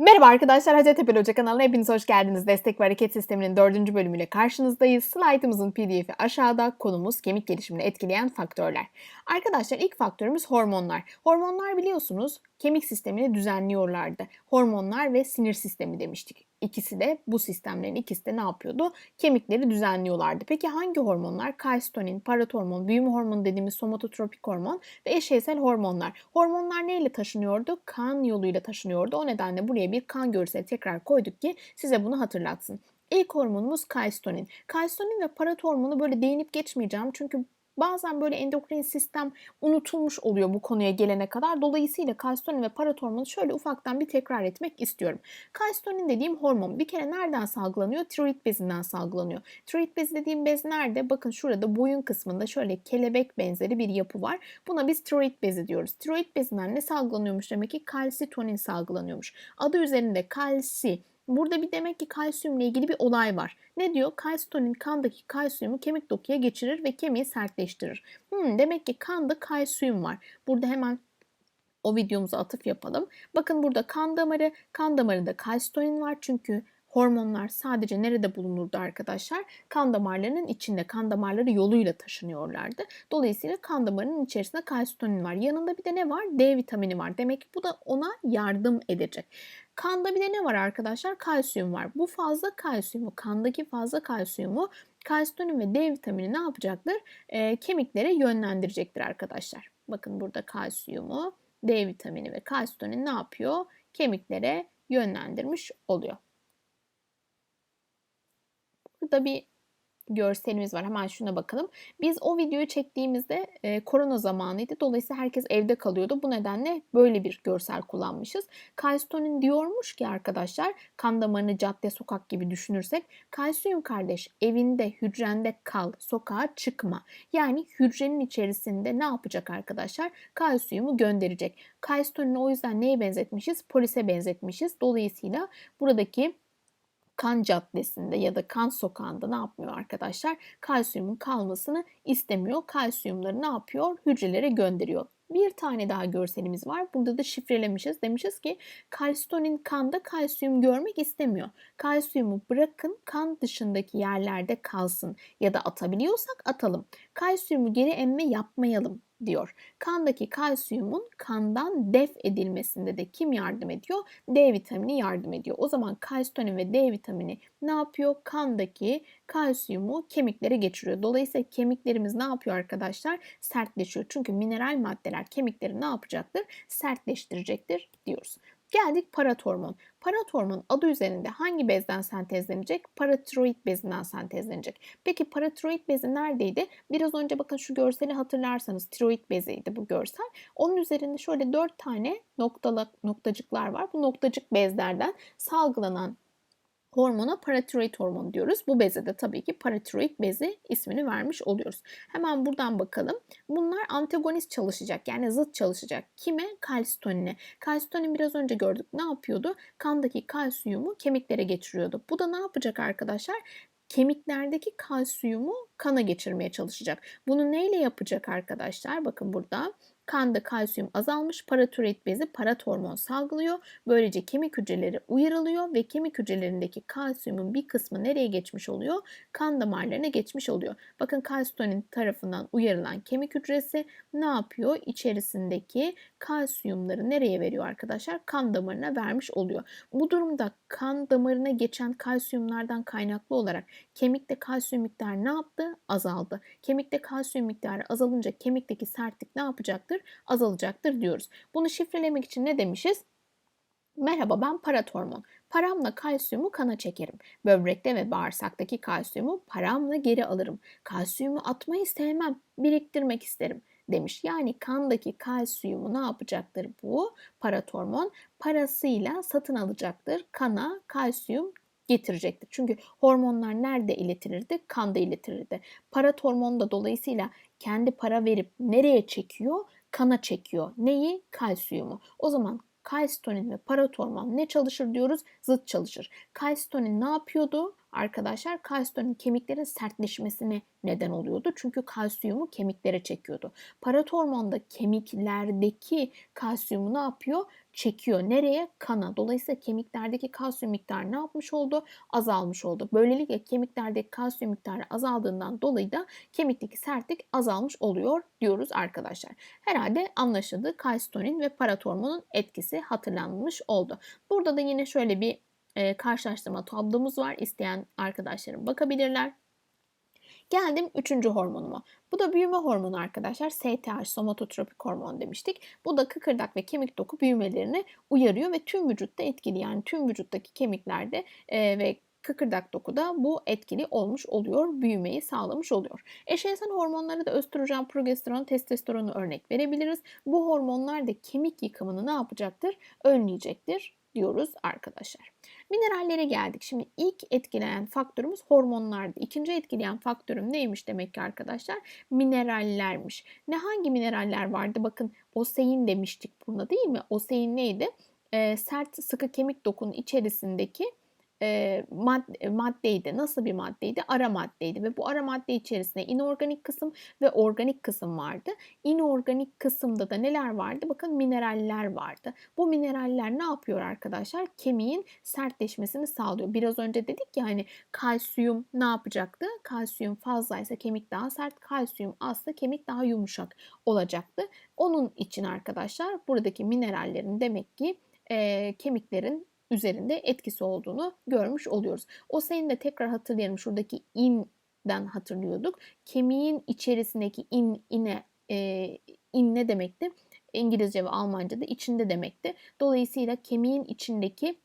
Merhaba arkadaşlar, Hacettepe Hoca kanalına hepiniz hoş geldiniz. Destek ve hareket sisteminin dördüncü bölümüyle karşınızdayız. Slaytımızın pdf'i aşağıda, konumuz kemik gelişimini etkileyen faktörler. Arkadaşlar ilk faktörümüz hormonlar. Hormonlar biliyorsunuz kemik sistemini düzenliyorlardı. Hormonlar ve sinir sistemi demiştik. İkisi de bu sistemlerin ikisi de ne yapıyordu? Kemikleri düzenliyorlardı. Peki hangi hormonlar? Kalsitonin, paratormon, büyüme hormonu dediğimiz somatotropik hormon ve eşeysel hormonlar. Hormonlar neyle taşınıyordu? Kan yoluyla taşınıyordu. O nedenle buraya bir kan görseli tekrar koyduk ki size bunu hatırlatsın. İlk hormonumuz kalsitonin. Kalsitonin ve paratormonu böyle değinip geçmeyeceğim çünkü bazen böyle endokrin sistem unutulmuş oluyor bu konuya gelene kadar. Dolayısıyla kalsitonin ve paratormonu şöyle ufaktan bir tekrar etmek istiyorum. Kalsitonin dediğim hormon bir kere nereden salgılanıyor? Tiroid bezinden salgılanıyor. Tiroid bezi dediğim bez nerede? Bakın şurada boyun kısmında şöyle kelebek benzeri bir yapı var. Buna biz tiroid bezi diyoruz. Tiroid bezinden ne salgılanıyormuş? Demek ki kalsitonin salgılanıyormuş. Adı üzerinde kalsi Burada bir demek ki kalsiyumla ilgili bir olay var. Ne diyor? Kalsitonin kandaki kalsiyumu kemik dokuya geçirir ve kemiği sertleştirir. Hmm, demek ki kanda kalsiyum var. Burada hemen o videomuza atıf yapalım. Bakın burada kan damarı, kan damarında kalsitonin var çünkü hormonlar sadece nerede bulunurdu arkadaşlar? Kan damarlarının içinde, kan damarları yoluyla taşınıyorlardı. Dolayısıyla kan damarının içerisinde kalsitonin var. Yanında bir de ne var? D vitamini var. Demek ki bu da ona yardım edecek. Kanda bir de ne var arkadaşlar? Kalsiyum var. Bu fazla kalsiyumu, kandaki fazla kalsiyumu kalsitonin ve D vitamini ne yapacaktır? E, kemiklere yönlendirecektir arkadaşlar. Bakın burada kalsiyumu, D vitamini ve kalsitonin ne yapıyor? Kemiklere yönlendirmiş oluyor. Burada bir görselimiz var. Hemen şuna bakalım. Biz o videoyu çektiğimizde e, korona zamanıydı. Dolayısıyla herkes evde kalıyordu. Bu nedenle böyle bir görsel kullanmışız. Kalsitonin diyormuş ki arkadaşlar kan damarını cadde sokak gibi düşünürsek kalsiyum kardeş evinde hücrende kal sokağa çıkma. Yani hücrenin içerisinde ne yapacak arkadaşlar? Kalsiyumu gönderecek. Kalsitonin o yüzden neye benzetmişiz? Polise benzetmişiz. Dolayısıyla buradaki kan caddesinde ya da kan sokağında ne yapmıyor arkadaşlar? Kalsiyumun kalmasını istemiyor. Kalsiyumları ne yapıyor? Hücrelere gönderiyor. Bir tane daha görselimiz var. Burada da şifrelemişiz. Demişiz ki kalsitonin kanda kalsiyum görmek istemiyor. Kalsiyumu bırakın kan dışındaki yerlerde kalsın ya da atabiliyorsak atalım. Kalsiyumu geri emme yapmayalım diyor. Kandaki kalsiyumun kandan def edilmesinde de kim yardım ediyor? D vitamini yardım ediyor. O zaman kalsitonin ve D vitamini ne yapıyor? Kandaki kalsiyumu kemiklere geçiriyor. Dolayısıyla kemiklerimiz ne yapıyor arkadaşlar? Sertleşiyor. Çünkü mineral maddeler kemikleri ne yapacaktır? Sertleştirecektir diyoruz. Geldik paratormon. Paratormon adı üzerinde hangi bezden sentezlenecek? Paratiroid bezinden sentezlenecek. Peki paratiroid bezi neredeydi? Biraz önce bakın şu görseli hatırlarsanız tiroid beziydi bu görsel. Onun üzerinde şöyle dört tane noktalı, noktacıklar var. Bu noktacık bezlerden salgılanan hormona paratiroid hormonu diyoruz. Bu beze de tabii ki paratiroid bezi ismini vermiş oluyoruz. Hemen buradan bakalım. Bunlar antagonist çalışacak yani zıt çalışacak. Kime? Kalsitonine. Kalsitonin biraz önce gördük. Ne yapıyordu? Kandaki kalsiyumu kemiklere geçiriyordu. Bu da ne yapacak arkadaşlar? Kemiklerdeki kalsiyumu kana geçirmeye çalışacak. Bunu neyle yapacak arkadaşlar? Bakın burada Kanda kalsiyum azalmış, paratiroid bezi paratormon salgılıyor. Böylece kemik hücreleri uyarılıyor ve kemik hücrelerindeki kalsiyumun bir kısmı nereye geçmiş oluyor? Kan damarlarına geçmiş oluyor. Bakın kalsitonin tarafından uyarılan kemik hücresi ne yapıyor? İçerisindeki kalsiyumları nereye veriyor arkadaşlar? Kan damarına vermiş oluyor. Bu durumda kan damarına geçen kalsiyumlardan kaynaklı olarak kemikte kalsiyum miktarı ne yaptı? Azaldı. Kemikte kalsiyum miktarı azalınca kemikteki sertlik ne yapacaktır? Azalacaktır diyoruz. Bunu şifrelemek için ne demişiz? Merhaba ben paratormon. Paramla kalsiyumu kana çekerim. Böbrekte ve bağırsaktaki kalsiyumu paramla geri alırım. Kalsiyumu atmayı sevmem, biriktirmek isterim demiş. Yani kandaki kalsiyumu ne yapacaktır bu paratormon? Parasıyla satın alacaktır. Kana kalsiyum getirecektir. Çünkü hormonlar nerede iletilirdi? Kanda iletilirdi. Paratormon da dolayısıyla kendi para verip nereye çekiyor? Kana çekiyor. Neyi? Kalsiyumu. O zaman kalsitonin ve paratormon ne çalışır diyoruz? Zıt çalışır. Kalsitonin ne yapıyordu? Arkadaşlar kalsitonin kemiklerin sertleşmesine neden oluyordu. Çünkü kalsiyumu kemiklere çekiyordu. Paratormon da kemiklerdeki kalsiyumu ne yapıyor? Çekiyor. Nereye? Kana. Dolayısıyla kemiklerdeki kalsiyum miktarı ne yapmış oldu? Azalmış oldu. Böylelikle kemiklerdeki kalsiyum miktarı azaldığından dolayı da kemikteki sertlik azalmış oluyor diyoruz arkadaşlar. Herhalde anlaşıldı. Kalsitonin ve paratormonun etkisi hatırlanmış oldu. Burada da yine şöyle bir e, karşılaştırma tablomuz var. İsteyen arkadaşlarım bakabilirler. Geldim üçüncü hormonuma. Bu da büyüme hormonu arkadaşlar. STH, somatotropik hormon demiştik. Bu da kıkırdak ve kemik doku büyümelerini uyarıyor ve tüm vücutta etkili. Yani tüm vücuttaki kemiklerde e, ve kıkırdak dokuda bu etkili olmuş oluyor, büyümeyi sağlamış oluyor. Eşcinsel hormonları da östrojen, progesteron, testosteronu örnek verebiliriz. Bu hormonlar da kemik yıkımını ne yapacaktır? Önleyecektir diyoruz arkadaşlar. Minerallere geldik. Şimdi ilk etkileyen faktörümüz hormonlardı. İkinci etkileyen faktörüm neymiş demek ki arkadaşlar? Minerallermiş. Ne hangi mineraller vardı? Bakın osein demiştik buna değil mi? Osein neydi? Ee, sert sıkı kemik dokunun içerisindeki e, maddeydi. Nasıl bir maddeydi? Ara maddeydi ve bu ara madde içerisinde inorganik kısım ve organik kısım vardı. İnorganik kısımda da neler vardı? Bakın mineraller vardı. Bu mineraller ne yapıyor arkadaşlar? Kemiğin sertleşmesini sağlıyor. Biraz önce dedik ya hani kalsiyum ne yapacaktı? Kalsiyum fazlaysa kemik daha sert, kalsiyum azsa kemik daha yumuşak olacaktı. Onun için arkadaşlar buradaki minerallerin demek ki e, kemiklerin üzerinde etkisi olduğunu görmüş oluyoruz. O senin de tekrar hatırlayalım şuradaki in'den hatırlıyorduk. Kemiğin içerisindeki in, ine, e, in ne demekti? İngilizce ve Almanca'da içinde demekti. Dolayısıyla kemiğin içindeki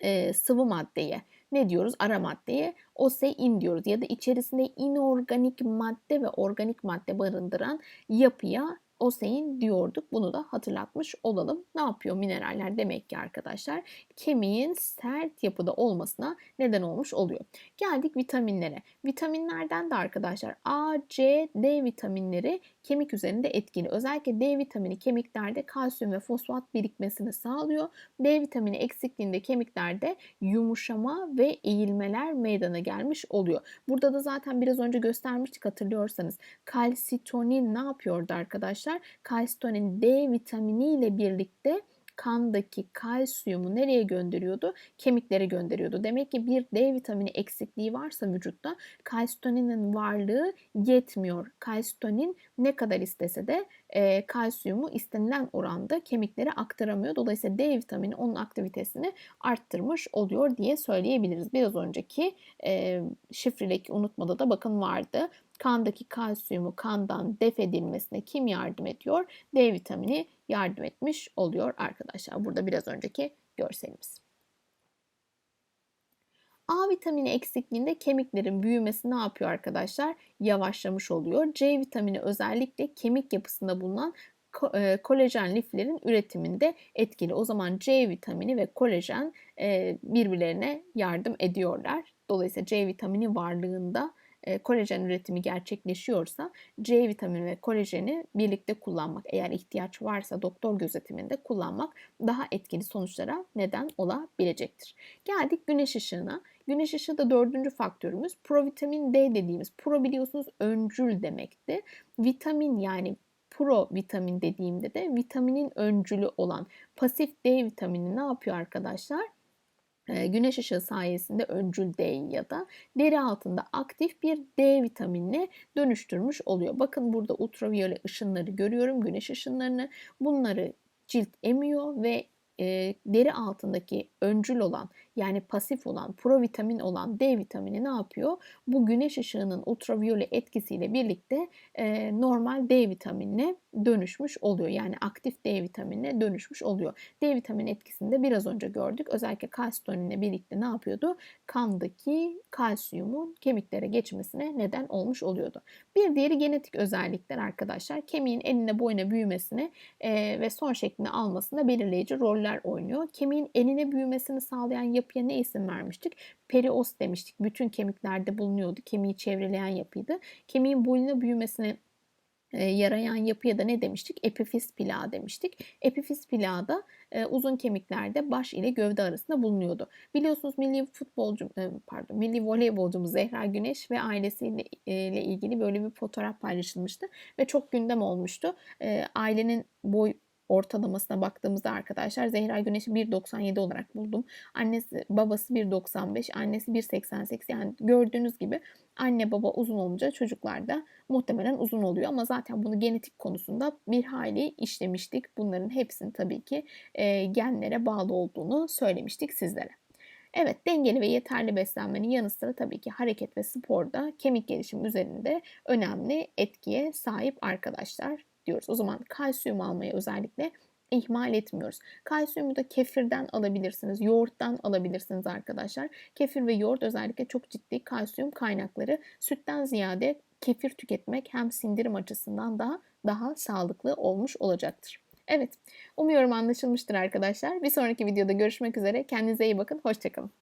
e, sıvı maddeye ne diyoruz? Ara maddeye osein diyoruz ya da içerisinde inorganik madde ve organik madde barındıran yapıya osein diyorduk. Bunu da hatırlatmış olalım. Ne yapıyor mineraller demek ki arkadaşlar? Kemiğin sert yapıda olmasına neden olmuş oluyor. Geldik vitaminlere. Vitaminlerden de arkadaşlar A, C, D vitaminleri kemik üzerinde etkili. Özellikle D vitamini kemiklerde kalsiyum ve fosfat birikmesini sağlıyor. D vitamini eksikliğinde kemiklerde yumuşama ve eğilmeler meydana gelmiş oluyor. Burada da zaten biraz önce göstermiştik hatırlıyorsanız. Kalsitonin ne yapıyordu arkadaşlar? Kalsitonin D vitamini ile birlikte kandaki kalsiyumu nereye gönderiyordu? Kemiklere gönderiyordu. Demek ki bir D vitamini eksikliği varsa vücutta kalsitoninin varlığı yetmiyor. Kalsitonin ne kadar istese de e, kalsiyumu istenilen oranda kemiklere aktaramıyor. Dolayısıyla D vitamini onun aktivitesini arttırmış oluyor diye söyleyebiliriz. Biraz önceki e, şifreleki unutmada da bakın vardı. Kandaki kalsiyumu kandan def edilmesine kim yardım ediyor? D vitamini yardım etmiş oluyor arkadaşlar. Burada biraz önceki görselimiz. A vitamini eksikliğinde kemiklerin büyümesi ne yapıyor arkadaşlar? Yavaşlamış oluyor. C vitamini özellikle kemik yapısında bulunan e, kolajen liflerin üretiminde etkili. O zaman C vitamini ve kolajen e, birbirlerine yardım ediyorlar. Dolayısıyla C vitamini varlığında kolajen üretimi gerçekleşiyorsa C vitamini ve kolajeni birlikte kullanmak eğer ihtiyaç varsa doktor gözetiminde kullanmak daha etkili sonuçlara neden olabilecektir. Geldik güneş ışığına. Güneş ışığı da dördüncü faktörümüz. Provitamin D dediğimiz pro biliyorsunuz öncül demekti. Vitamin yani pro vitamin dediğimde de vitaminin öncülü olan pasif D vitamini ne yapıyor arkadaşlar? Güneş ışığı sayesinde öncül D ya da deri altında aktif bir D vitaminine dönüştürmüş oluyor. Bakın burada ultraviyole ışınları görüyorum, güneş ışınlarını. Bunları cilt emiyor ve deri altındaki öncül olan yani pasif olan provitamin olan D vitamini ne yapıyor? Bu güneş ışığının ultraviyole etkisiyle birlikte e, normal D vitaminine dönüşmüş oluyor. Yani aktif D vitaminine dönüşmüş oluyor. D vitamini etkisini de biraz önce gördük. Özellikle kalsitoninle birlikte ne yapıyordu? Kandaki kalsiyumun kemiklere geçmesine neden olmuş oluyordu. Bir diğeri genetik özellikler arkadaşlar. Kemiğin eline boyuna büyümesine e, ve son şeklini almasında belirleyici roller oynuyor. Kemiğin eline büyümesini sağlayan yapıya ne isim vermiştik? Perios demiştik. Bütün kemiklerde bulunuyordu. Kemiği çevreleyen yapıydı. Kemiğin boyuna büyümesine e, yarayan yapıya da ne demiştik? Epifiz plağı demiştik. Epifiz plağı da e, uzun kemiklerde baş ile gövde arasında bulunuyordu. Biliyorsunuz milli futbolcu e, pardon milli voleybolcumuz Zehra Güneş ve ailesiyle ilgili böyle bir fotoğraf paylaşılmıştı ve çok gündem olmuştu. Ailenin boy ortalamasına baktığımızda arkadaşlar Zehra Güneş'i 1.97 olarak buldum. Annesi babası 1.95, annesi 1.88 yani gördüğünüz gibi anne baba uzun olunca çocuklar da muhtemelen uzun oluyor ama zaten bunu genetik konusunda bir hayli işlemiştik. Bunların hepsinin tabii ki e, genlere bağlı olduğunu söylemiştik sizlere. Evet, dengeli ve yeterli beslenmenin yanı sıra tabii ki hareket ve sporda kemik gelişimi üzerinde önemli etkiye sahip arkadaşlar diyoruz. O zaman kalsiyum almayı özellikle ihmal etmiyoruz. Kalsiyumu da kefirden alabilirsiniz, yoğurttan alabilirsiniz arkadaşlar. Kefir ve yoğurt özellikle çok ciddi kalsiyum kaynakları. Sütten ziyade kefir tüketmek hem sindirim açısından daha daha sağlıklı olmuş olacaktır. Evet, umuyorum anlaşılmıştır arkadaşlar. Bir sonraki videoda görüşmek üzere. Kendinize iyi bakın, hoşçakalın.